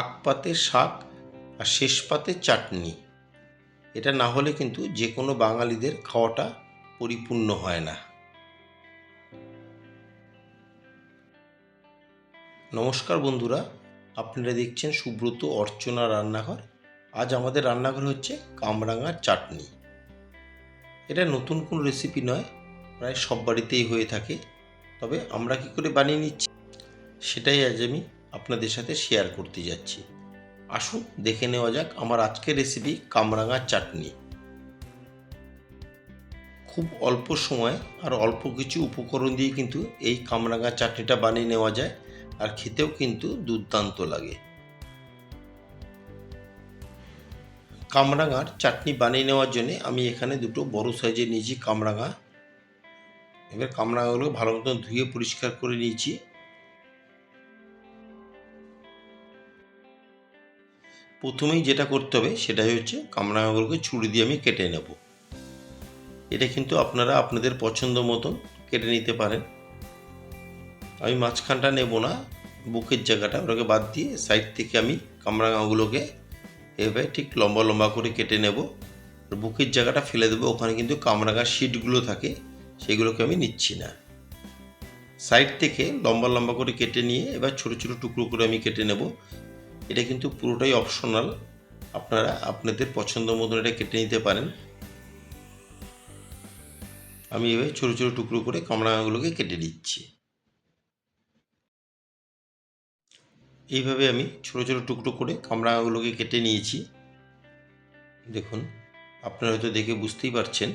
আগ পাতে শাক আর শেষ পাতে চাটনি। এটা না হলে কিন্তু যে কোনো বাঙালিদের খাওয়াটা পরিপূর্ণ হয় না। নমস্কার বন্ধুরা, আপনারা দেখছেন সুব্রত অর্চনা রান্নাঘর। আজ আমাদের রান্নাঘর হচ্ছে কামরাঙার চাটনি। এটা নতুন কোনো রেসিপি নয়, প্রায় সব বাড়িতেই হয়ে থাকে। তবে আমরা কি করে বানিয়ে নিচ্ছি, সেটাই আজ আমি আপনাদের সাথে শেয়ার করতে যাচ্ছি। আসুন দেখে নেওয়া যাক আমার আজকের রেসিপি কামরাঙার চাটনি। খুব অল্প সময় আর অল্প কিছু উপকরণ দিয়ে কিন্তু এই কামরাঙা চাটনিটা বানিয়ে নেওয়া যায় আর খেতেও কিন্তু দুর্দান্ত লাগে। কামরাঙার চাটনি বানিয়ে নেওয়ার জন্য আমি এখানে দুটো বড় সাইজের নিয়েছি কামরাঙা। এবার কামরাঙাগুলো ভালো মতন ধুয়ে পরিষ্কার করে নিয়েছি। প্রথমেই যেটা করতে হবে সেটাই হচ্ছে কামরাঙাগুলোকে ছুরি দিয়ে আমি কেটে নেব। এটা কিন্তু আপনারা আপনাদের পছন্দ মতন কেটে নিতে পারেন। আমি মাঝখানটা নেব না, বুকের জায়গাটা ওটাকে বাদ দিয়ে সাইড থেকে আমি কামরাঙাগুলোকে এভাবে ঠিক লম্বা লম্বা করে কেটে নেব। বুকের জায়গাটা ফেলে দেবো, ওখানে কিন্তু কামরাঙার শিটগুলো থাকে, সেগুলোকে আমি নিচ্ছি না। সাইড থেকে লম্বা লম্বা করে কেটে নিয়ে এবার ছোটো ছোটো টুকরো করে আমি কেটে নেব। এটা কিন্তু পুরোটাই অপশনাল আপনারা আপনাদের পছন্দ মতন এটা কেটে নিতে পারেন। আমি এভাবে ছোটো ছোটো টুকরো করে কামরাঙাগুলোকে কেটে দিচ্ছি এইভাবে আমি ছোটো ছোটো টুকরো করে কামরাঙাগুলোকে কেটে নিয়েছি। দেখুন, আপনারা হয়তো দেখে বুঝতেই পারছেন।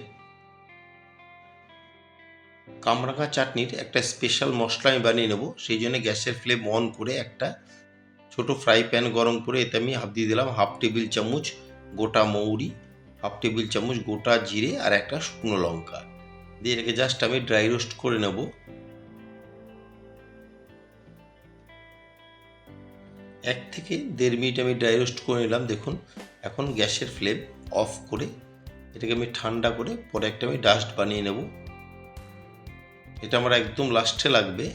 কামরাঙা চাটনির একটা স্পেশাল মশলা আমি বানিয়ে নেব, সেই জন্য গ্যাসের ফ্লেম অন করে একটা ছোট ফ্রাই প্যান গরম করে এতে আমি হাফ দিয়ে দিলাম হাফ টেবিল চামচ গোটা মৌরি হাফ টেবিল চামচ গোটা জিরে আর একটা শুকনো লঙ্কা। দিয়ে এটাকে জাস্ট আমি ড্রাই রোস্ট করে নেব। এক থেকে দেড় মিনিট আমি ড্রাই রোস্ট করে নিলাম, দেখুন, এখন গ্যাসের ফ্লেম অফ করে এটাকে আমি ঠান্ডা করে পরে একটা আমি ডাস্ট বানিয়ে নেব। এটা আমার একদম লাস্টে লাগবে।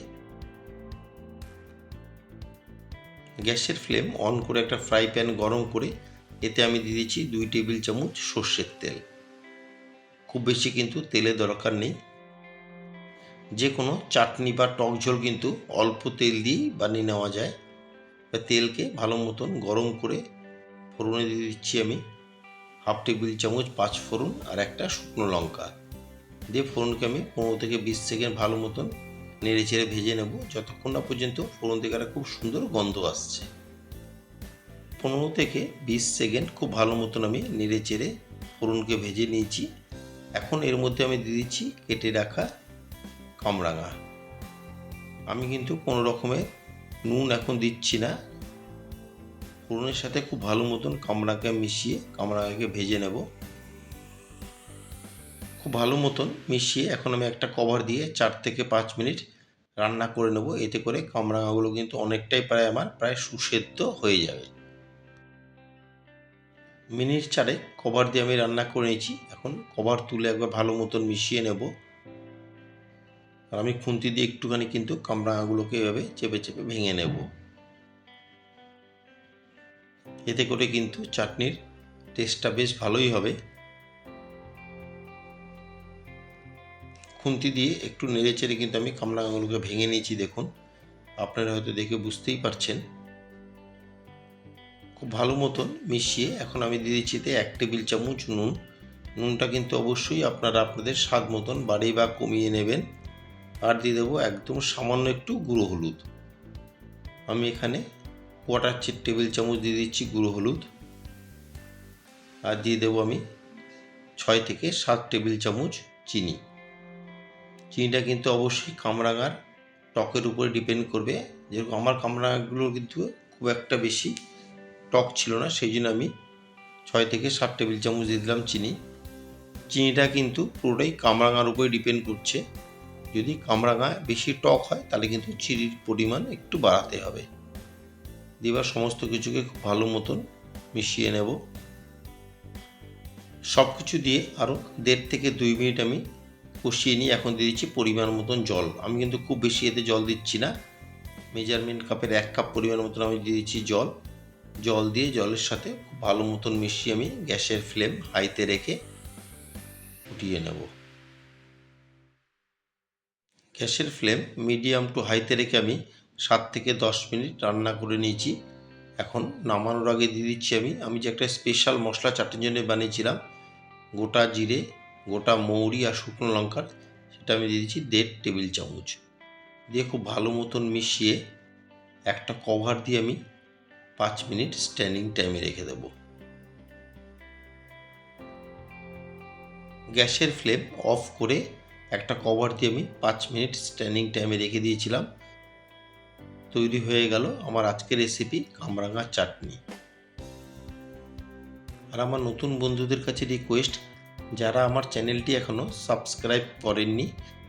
গ্যাসের ফ্লেম অন করে একটা ফ্রাই প্যান গরম করে এতে আমি দিয়ে দিচ্ছি দুই টেবিল চামচ সর্ষের তেল। খুব বেশি কিন্তু তেলের দরকার নেই। যে কোনো চাটনি বা টক ঝোল কিন্তু অল্প তেল দিয়েই বানিয়ে নেওয়া যায়। বা তেলকে ভালো মতন গরম করে ফোড়নে দিয়ে দিচ্ছি আমি হাফ টেবিল চামচ পাঁচ ফোড়ন আর একটা শুকনো লঙ্কা। দিয়ে ফোড়নকে আমি পনেরো থেকে বিশ সেকেন্ড ভালো মতন নেড়ে চেড়ে ভেজে নেব। যতক্ষণ না পর্যন্ত ফোড়ন থেকে একটা খুব সুন্দর গন্ধ আসছে। পনেরো থেকে বিশ সেকেন্ড খুব ভালো মতন আমি নেড়ে চেড়ে ফোড়নকে ভেজে নিয়েছি। এখন এর মধ্যে আমি দিয়ে দিচ্ছি কেটে রাখা কামরাঙা। আমি কিন্তু কোনো রকমের নুন এখন দিচ্ছি না। ফোড়নের সাথে খুব ভালো মতন কামড়াকে মিশিয়ে কামরাঙাকে ভেজে নেব। খুব ভালো মতন মিশিয়ে এখন আমি একটা কভার দিয়ে চার থেকে পাঁচ মিনিট রান্না করে নেব, এতে করে কামরাঙাগুলো কিন্তু অনেকটাই প্রায় আমার, প্রায় সুসেদ্ধ হয়ে যাবে। মিনিট চারে কভার দিয়ে আমি রান্না করে নিয়েছি। এখন কভার তুলে একবার ভালো মতন মিশিয়ে নেব। আর আমি খুন্তি দিয়ে একটুখানি কিন্তু কামরাঙাগুলোকে এভাবে চেপে চেপে ভেঙে নেব। এতে করে কিন্তু চাটনির টেস্টটা বেশ ভালোই হবে। খুন্তি দিয়ে একটু নেড়ে চেড়ে কিন্তু আমি কামলা কামরাঙাগুলোকে ভেঙে নিয়েছি, দেখুন। আপনারা হয়তো দেখে বুঝতেই পারছেন। খুব ভালো মতন মিশিয়ে এখন আমি দিয়ে দিচ্ছি এতে এক টেবিল চামচ নুন। নুনটা কিন্তু অবশ্যই আপনারা আপনাদের স্বাদ মতন বাড়িয়ে বা কমিয়ে নেবেন। আর দিয়ে দেবো একদম সামান্য একটু গুঁড়ো হলুদ। আমি এখানে কোয়াটার চার টেবিল চামচ দিয়ে দিচ্ছি গুঁড়ো হলুদ। আর দিয়ে দেবো আমি ছয় থেকে সাত টেবিল চামচ চিনি। চিনিটা কিন্তু অবশ্যই কামরাঙার টকের উপরে ডিপেন্ড করবে। যেরকম আমার কামরাঙাগুলো কিন্তু খুব একটা বেশি টক ছিল না সেই জন্য আমি ছয় থেকে সাত টেবিল চামচ দিয়ে দিলাম চিনি। চিনিটা কিন্তু পুরোটাই কামরাঙার উপরে ডিপেন্ড করছে। যদি কামরাঙা বেশি টক হয়, তাহলে কিন্তু চিনির পরিমাণ একটু বাড়াতে হবে। এবার সমস্ত কিছুকে খুব ভালো মতন মিশিয়ে নেব। সব কিছু দিয়ে আরও দেড় থেকে দুই মিনিট আমি কষিয়ে নিয়ে এখন দিয়ে দিচ্ছি পরিমাণ মতন জল। আমি কিন্তু খুব বেশি এতে জল দিচ্ছি না। মেজারমেন্ট কাপের এক কাপ পরিমাণ মতন আমি দিয়ে দিচ্ছি জল। জল দিয়ে জলের সাথে খুব ভালো মতন মিশিয়ে আমি গ্যাসের ফ্লেম হাইতে রেখে ফুটিয়ে নেব। গ্যাসের ফ্লেম মিডিয়াম টু হাইতে রেখে আমি সাত থেকে দশ মিনিট রান্না করে নিয়েছি। এখন নামানোর আগে দিয়ে দিচ্ছি আমি আমি যে একটা স্পেশাল মশলা চাটনির জন্য বানিয়েছিলাম, গোটা জিরে গোটা মৌরি আর শুকনো লঙ্কার, সেটা আমি দিয়ে দিচ্ছি দেড় টেবিল চামচ। দিয়ে খুব ভালো মতন মিশিয়ে একটা কভার দিয়ে আমি পাঁচ মিনিট স্ট্যান্ডিং টাইমে রেখে দেব। গ্যাসের ফ্লেম অফ করে একটা কভার দিয়ে আমি পাঁচ মিনিট স্ট্যান্ডিং টাইমে রেখে দিয়েছিলাম। তৈরি হয়ে গেল আমার আজকের রেসিপি কামরাঙা চাটনি। আর আমার নতুন বন্ধুদের কাছে রিকোয়েস্ট যারা আমার চ্যানেলটি এখনও সাবস্ক্রাইব করেননি,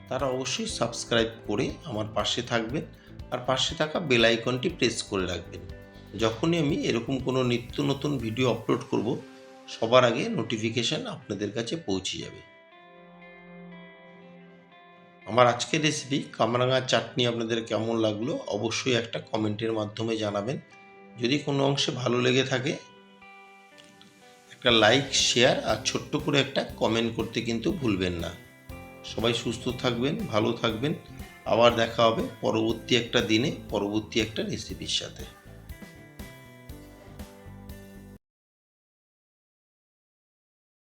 তারা অবশ্যই সাবস্ক্রাইব করে আমার পাশে থাকবেন আর পাশে থাকা বেল আইকনটি প্রেস করে রাখবেন। যখনই আমি এরকম কোনো নিত্য নতুন ভিডিও আপলোড করব, সবার আগে নোটিফিকেশান আপনাদের কাছে পৌঁছে যাবে। আমার আজকের রেসিপি কামরাঙা চাটনি আপনাদের কেমন লাগল অবশ্যই একটা কমেন্টের মাধ্যমে জানাবেন। যদি কোনো অংশে ভালো লেগে থাকে একটা লাইক শেয়ার আর ছোট্ট করে একটা কমেন্ট করতে কিন্তু ভুলবেন না। সবাই সুস্থ থাকবেন, ভালো থাকবেন। আবার দেখা হবে পরবর্তী একটা দিনে, পরবর্তী একটা রেসিপির সাথে।